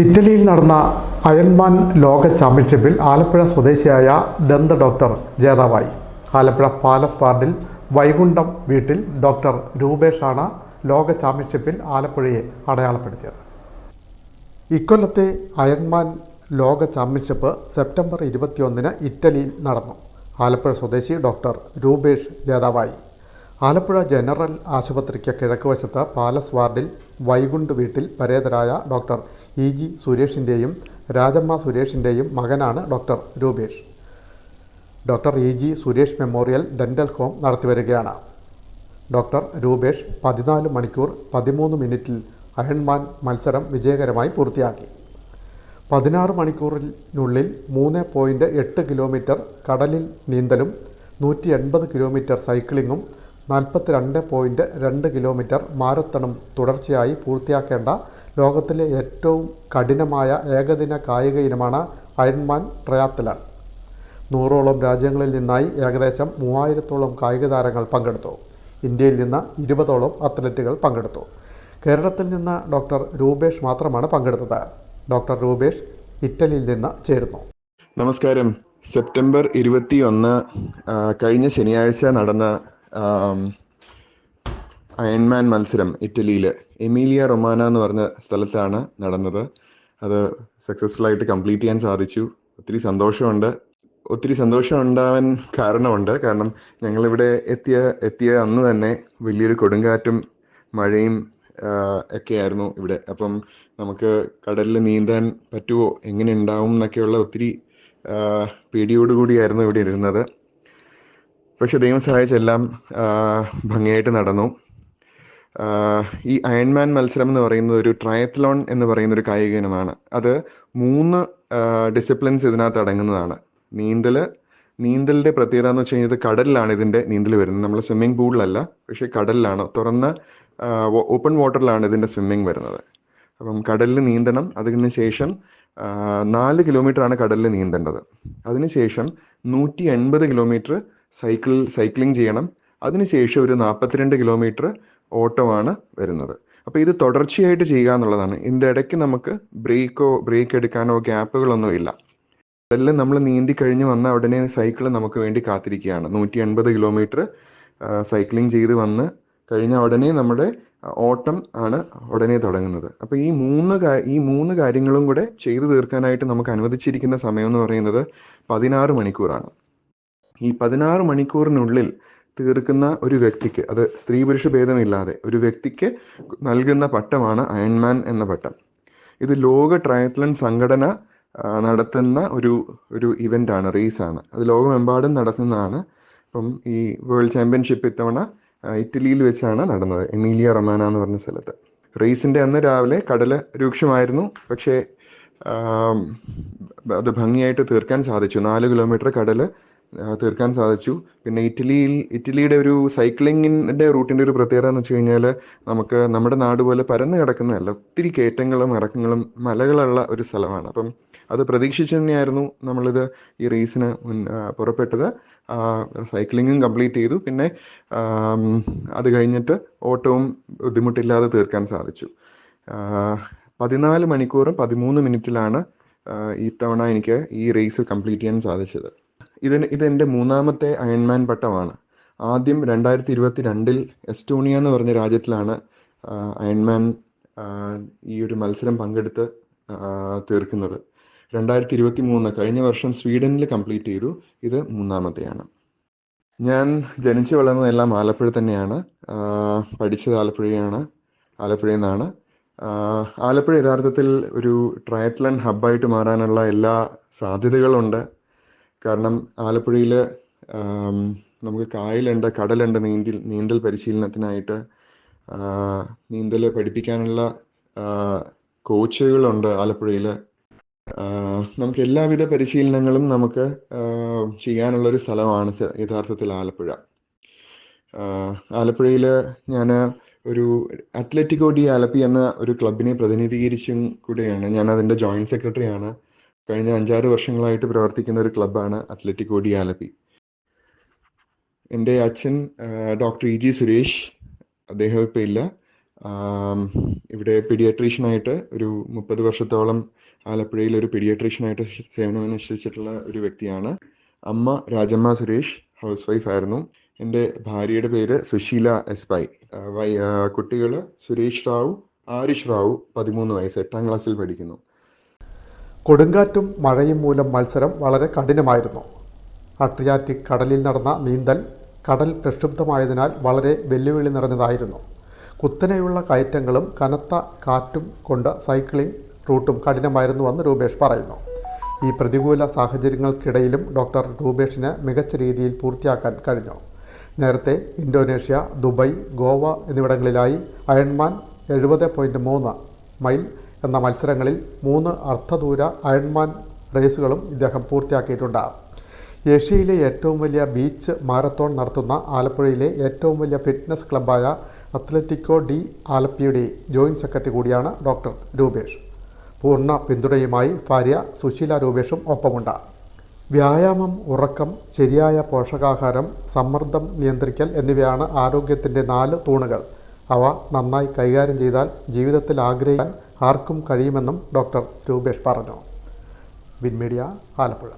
ഇറ്റലിയിൽ നടന്ന അയൺമാൻ ലോക ചാമ്പ്യൻഷിപ്പിൽ ആലപ്പുഴ സ്വദേശിയായ ദന്ത ഡോക്ടർ ജേതാവായി. ആലപ്പുഴ പാലസ് വാർഡിൽ വൈകുണ്ഠം വീട്ടിൽ ഡോക്ടർ രൂപേഷാണ് ലോക ചാമ്പ്യൻഷിപ്പിൽ ആലപ്പുഴയെ അടയാളപ്പെടുത്തിയത്. ഇക്കൊല്ലത്തെ അയൺമാൻ ലോക ചാമ്പ്യൻഷിപ്പ് സെപ്റ്റംബർ ഇരുപത്തിയൊന്നിന് ഇറ്റലിയിൽ നടന്നു. ആലപ്പുഴ സ്വദേശി ഡോക്ടർ രൂപേഷ് ജേതാവായി. ആലപ്പുഴ ജനറൽ ആശുപത്രിക്ക് കിഴക്കുവശത്ത് പാലസ് വാർഡിൽ വൈകുണ്ട് വീട്ടിൽ പരേതരായ ഡോക്ടർ ഇ ജി സുരേഷിന്റെയും രാജമ്മ സുരേഷിന്റെയും മകനാണ് doctor Rupesh. Doctor E G Suresh memorial dental home നടത്തിവരികയാണ് ഡോക്ടർ രൂപേഷ് പതിനാല് മണിക്കൂർ പതിമൂന്ന് മിനിറ്റിൽ അയൺമാൻ മത്സരം വിജയകരമായി പൂർത്തിയാക്കി. പതിനാറ് മണിക്കൂറിനുള്ളിൽ മൂന്ന് പോയിന്റ് എട്ട് കിലോമീറ്റർ കടലിൽ നീന്തലും നൂറ്റി എൺപത് കിലോമീറ്റർ സൈക്ലിങ്ങും നാൽപ്പത്തിരണ്ട് പോയിന്റ് രണ്ട് കിലോമീറ്റർ മാരത്തണും തുടർച്ചയായി പൂർത്തിയാക്കേണ്ട ലോകത്തിലെ ഏറ്റവും കഠിനമായ ഏകദിന കായിക ഇനമാണ് അയൺമാൻ ട്രയാത്തലൺ. നൂറോളം രാജ്യങ്ങളിൽ നിന്നായി ഏകദേശം മൂവായിരത്തോളം കായിക താരങ്ങൾ പങ്കെടുത്തു. ഇന്ത്യയിൽ നിന്ന് ഇരുപതോളം അത്ലറ്റുകൾ പങ്കെടുത്തു. കേരളത്തിൽ നിന്ന് ഡോക്ടർ രൂപേഷ് മാത്രമാണ് പങ്കെടുത്തത്. ഡോക്ടർ രൂപേഷ് ഇറ്റലിയിൽ നിന്ന് ചേരുന്നു. നമസ്കാരം. സെപ്റ്റംബർ ഇരുപത്തി ഒന്ന് കഴിഞ്ഞ ശനിയാഴ്ച നടന്ന അയൺമാൻ മത്സരം ഇറ്റലിയിൽ എമീലിയ റൊമാന എന്ന് പറഞ്ഞ സ്ഥലത്താണ് നടന്നത്. അത് സക്സസ്ഫുൾ ആയിട്ട് കംപ്ലീറ്റ് ചെയ്യാൻ സാധിച്ചു. ഒത്തിരി സന്തോഷമുണ്ട്. ഒത്തിരി സന്തോഷം ഉണ്ടാവാൻ കാരണമുണ്ട്. കാരണം ഞങ്ങളിവിടെ എത്തിയ എത്തിയ അന്ന് തന്നെ വലിയൊരു കൊടുങ്കാറ്റും മഴയും ഒക്കെ ഒക്കെയായിരുന്നു ഇവിടെ. അപ്പം നമുക്ക് കടലിൽ നീന്താൻ പറ്റുമോ എങ്ങനെ ഉണ്ടാവും എന്നൊക്കെയുള്ള ഒത്തിരി പേടിയോടുകൂടിയായിരുന്നു ഇവിടെ ഇരുന്നത്. പക്ഷെ ദൈവം സഹായിച്ചെല്ലാം ഭംഗിയായിട്ട് നടന്നു. ഈ അയൺമാൻ മത്സരം എന്ന് പറയുന്നത് ഒരു ട്രയത്ലോൺ എന്ന് പറയുന്ന ഒരു കായിക ഇനമാണ്. അത് മൂന്ന് ഡിസിപ്ലിൻസ് ഇതിനകത്ത് അടങ്ങുന്നതാണ്. നീന്തൽ നീന്തലിന്റെ പ്രത്യേകത എന്ന് വെച്ച് കഴിഞ്ഞാൽ കടലിലാണ് ഇതിന്റെ നീന്തൽ വരുന്നത്. നമ്മൾ സ്വിമ്മിംഗ് പൂളിലല്ല പക്ഷേ കടലിലാണ്. തുറന്ന ഓപ്പൺ വാട്ടറിലാണ് ഇതിന്റെ സ്വിമ്മിംഗ് വരുന്നത്. അപ്പം കടലിൽ നീന്തണം. അതിന് ശേഷം നാല് ആണ് കടലിൽ നീന്തേണ്ടത്. അതിനുശേഷം നൂറ്റി എൺപത് കിലോമീറ്റർ സൈക്കിൾ സൈക്ലിംഗ് ചെയ്യണം. അതിനുശേഷം ഒരു നാൽപ്പത്തിരണ്ട് കിലോമീറ്റർ ഓട്ടമാണ് വരുന്നത്. അപ്പോൾ ഇത് തുടർച്ചയായിട്ട് ചെയ്യുക എന്നുള്ളതാണ്. ഇതിന്റെ ഇടയ്ക്ക് നമുക്ക് ബ്രേക്കോ ബ്രേക്ക് എടുക്കാനോ ഗ്യാപ്പുകളൊന്നും ഇല്ല. അതെല്ലാം നമ്മൾ നീന്തി കഴിഞ്ഞ് വന്ന ഉടനെ സൈക്കിൾ നമുക്ക് വേണ്ടി കാത്തിരിക്കുകയാണ്. നൂറ്റി എൺപത് കിലോമീറ്റർ സൈക്ലിംഗ് ചെയ്ത് വന്ന് കഴിഞ്ഞ ഉടനെ നമ്മുടെ ഓട്ടം ആണ് ഉടനെ തുടങ്ങുന്നത്. അപ്പോൾ ഈ മൂന്ന് ഈ മൂന്ന് കാര്യങ്ങളും കൂടെ ചെയ്തു തീർക്കാനായിട്ട് നമുക്ക് അനുവദിച്ചിരിക്കുന്ന സമയം എന്ന് പറയുന്നത് പതിനാറ് മണിക്കൂറാണ്. ഈ പതിനാറ് മണിക്കൂറിനുള്ളിൽ തീർക്കുന്ന ഒരു വ്യക്തിക്ക് അത് സ്ത്രീ പുരുഷ ഭേദമില്ലാതെ ഒരു വ്യക്തിക്ക് നൽകുന്ന പട്ടമാണ് അയൺമാൻ എന്ന പട്ടം. ഇത് ലോക ട്രയത്ലൺ സംഘടന നടത്തുന്ന ഒരു ഒരു ഇവന്റാണ് റേസാണ്. അത് ലോകമെമ്പാടും നടത്തുന്നതാണ്. അപ്പം ഈ വേൾഡ് ചാമ്പ്യൻഷിപ്പ് ഇത്തവണ ഇറ്റലിയിൽ വെച്ചാണ് നടന്നത് എമീലിയ റൊമാന എന്ന് പറഞ്ഞ സ്ഥലത്ത്. റേസിന്റെ അന്ന് രാവിലെ കടൽ രൂക്ഷമായിരുന്നു പക്ഷേ അത് ഭംഗിയായിട്ട് തീർക്കാൻ സാധിച്ചു. നാല് കിലോമീറ്റർ കടൽ തീർക്കാൻ സാധിച്ചു. പിന്നെ ഇറ്റലിയിൽ ഇറ്റലിയുടെ ഒരു സൈക്ലിങ്ങിന്റെ റൂട്ടിന്റെ ഒരു പ്രത്യേകത എന്ന് വെച്ച് കഴിഞ്ഞാൽ നമുക്ക് നമ്മുടെ നാട് പോലെ പരന്നു കിടക്കുന്നതല്ല ഒത്തിരി കയറ്റങ്ങളും ഇറക്കങ്ങളും മലകളുള്ള ഒരു സ്ഥലമാണ്. അപ്പം അത് പ്രതീക്ഷിച്ച് തന്നെയായിരുന്നു നമ്മളിത് ഈ റേസിന് മുൻ പുറപ്പെട്ടത്. സൈക്ലിങ്ങും കംപ്ലീറ്റ് ചെയ്തു. പിന്നെ അത് കഴിഞ്ഞിട്ട് ഓട്ടവും ബുദ്ധിമുട്ടില്ലാതെ തീർക്കാൻ സാധിച്ചു. പതിനാല് മണിക്കൂറും പതിമൂന്ന് മിനിറ്റിലാണ് ഇത്തവണ എനിക്ക് ഈ റേസ് കംപ്ലീറ്റ് ചെയ്യാൻ സാധിച്ചത്. ഇതിന് ഇതെന്റെ മൂന്നാമത്തെ അയൺമാൻ പട്ടമാണ്. ആദ്യം രണ്ടായിരത്തി ഇരുപത്തി രണ്ടിൽ എസ്റ്റോണിയ എന്ന് പറഞ്ഞ രാജ്യത്തിലാണ് അയൺമാൻ ഈ ഒരു മത്സരം പങ്കെടുത്ത് തീർക്കുന്നത്. രണ്ടായിരത്തി ഇരുപത്തി മൂന്ന് കഴിഞ്ഞ വർഷം സ്വീഡനിൽ കംപ്ലീറ്റ് ചെയ്തു. ഇത് മൂന്നാമത്തെയാണ്. ഞാൻ ജനിച്ചു വളർന്നതെല്ലാം ആലപ്പുഴ തന്നെയാണ്. പഠിച്ചത് ആലപ്പുഴയാണ് ആലപ്പുഴയിൽ നിന്നാണ്. ആലപ്പുഴ യഥാർത്ഥത്തിൽ ഒരു ട്രയത്ലൺ ഹബ്ബായിട്ട് മാറാനുള്ള എല്ലാ സാധ്യതകളുണ്ട്. കാരണം ആലപ്പുഴയിൽ നമുക്ക് കായലുണ്ട് കടലുണ്ട് നീന്തൽ നീന്തൽ പരിശീലനത്തിനായിട്ട്. നീന്തൽ പഠിപ്പിക്കാനുള്ള കോച്ചുകളുണ്ട് ആലപ്പുഴയിൽ നമുക്ക് എല്ലാവിധ പരിശീലനങ്ങളും നമുക്ക് ചെയ്യാനുള്ളൊരു സ്ഥലമാണ് യഥാർത്ഥത്തിൽ ആലപ്പുഴ. ആലപ്പുഴയിൽ ഞാൻ ഒരു അത്ലറ്റിക്കോ ഡി ആലപ്പി എന്ന ഒരു ക്ലബിനെ പ്രതിനിധീകരിച്ചും കൂടെയാണ്. ഞാൻ അതിന്റെ ജോയിന്റ് സെക്രട്ടറി ആണ് കഴിഞ്ഞ അഞ്ചാറ് വർഷങ്ങളായിട്ട് പ്രവർത്തിക്കുന്ന ഒരു ക്ലബ്ബാണ് അത്ലറ്റിക്കോ ഡി ആലപ്പി എന്റെ അച്ഛൻ ഡോക്ടർ ഇ ജി സുരേഷ് അദ്ദേഹം ഇപ്പം ഇല്ല. ഇവിടെ പീഡിയാട്രീഷ്യനായിട്ട് ഒരു മുപ്പത് വർഷത്തോളം ആലപ്പുഴയിൽ ഒരു പീഡിയട്രീഷ്യനായിട്ട് സേവനം അനുഷ്ഠിച്ചിട്ടുള്ള ഒരു വ്യക്തിയാണ്. അമ്മ രാജമ്മ സുരേഷ് ഹൗസ് വൈഫ് ആയിരുന്നു. എന്റെ ഭാര്യയുടെ പേര് സുശീല എസ് പൈ കുട്ടികൾ സുരേഷ് റാവു ആരിഷ് റാവു പതിമൂന്ന് വയസ്സ് എട്ടാം ക്ലാസ്സിൽ പഠിക്കുന്നു. കൊടുങ്കാറ്റും മഴയും മൂലം മത്സരം വളരെ കഠിനമായിരുന്നു. അട്രിയാറ്റിക് കടലിൽ നടന്ന നീന്തൽ കടൽ പ്രക്ഷുബ്ധമായതിനാൽ വളരെ വെല്ലുവിളി നിറഞ്ഞതായിരുന്നു. കുത്തനെയുള്ള കയറ്റങ്ങളും കനത്ത കാറ്റും കൊണ്ട് സൈക്ലിംഗ് റൂട്ടും കഠിനമായിരുന്നുവെന്ന് രൂപേഷ് പറയുന്നു. ഈ പ്രതികൂല സാഹചര്യങ്ങൾക്കിടയിലും ഡോക്ടർ രൂപേഷിന് മികച്ച രീതിയിൽ പൂർത്തിയാക്കാൻ കഴിഞ്ഞു. നേരത്തെ ഇന്തോനേഷ്യ ദുബായ് ഗോവ എന്നിവിടങ്ങളിലായി അയൺമാൻ എഴുപത് പോയിന്റ് മൂന്ന് മൈൽ എന്ന മത്സരങ്ങളിൽ മൂന്ന് അർദ്ധദൂര അയൺമാൻ റേസുകളും ഇദ്ദേഹം പൂർത്തിയാക്കിയിട്ടുണ്ട്. ഏഷ്യയിലെ ഏറ്റവും വലിയ ബീച്ച് മാരത്തോൺ നടത്തുന്ന ആലപ്പുഴയിലെ ഏറ്റവും വലിയ ഫിറ്റ്നസ് ക്ലബ്ബായ അത്ലറ്റിക്കോ ഡി ആലപ്പിയുടെ ജോയിന്റ് സെക്രട്ടറി കൂടിയാണ് ഡോക്ടർ രൂപേഷ്. പൂർണ പിന്തുണയുമായി ഭാര്യ സുശീല രൂപേഷും ഒപ്പമുണ്ട്. വ്യായാമം ഉറക്കം ശരിയായ പോഷകാഹാരം സമ്മർദ്ദം നിയന്ത്രിക്കൽ എന്നിവയാണ് ആരോഗ്യത്തിന്റെ നാല് തൂണുകൾ. അവ നന്നായി കൈകാര്യം ചെയ്താൽ ജീവിതത്തിൽ ആഗ്രഹിക്കാൻ ആർക്കും കഴിയുമെന്നും ഡോക്ടർ രൂപേഷ് പറഞ്ഞു. വിൻമീഡിയ ആലപ്പുഴ.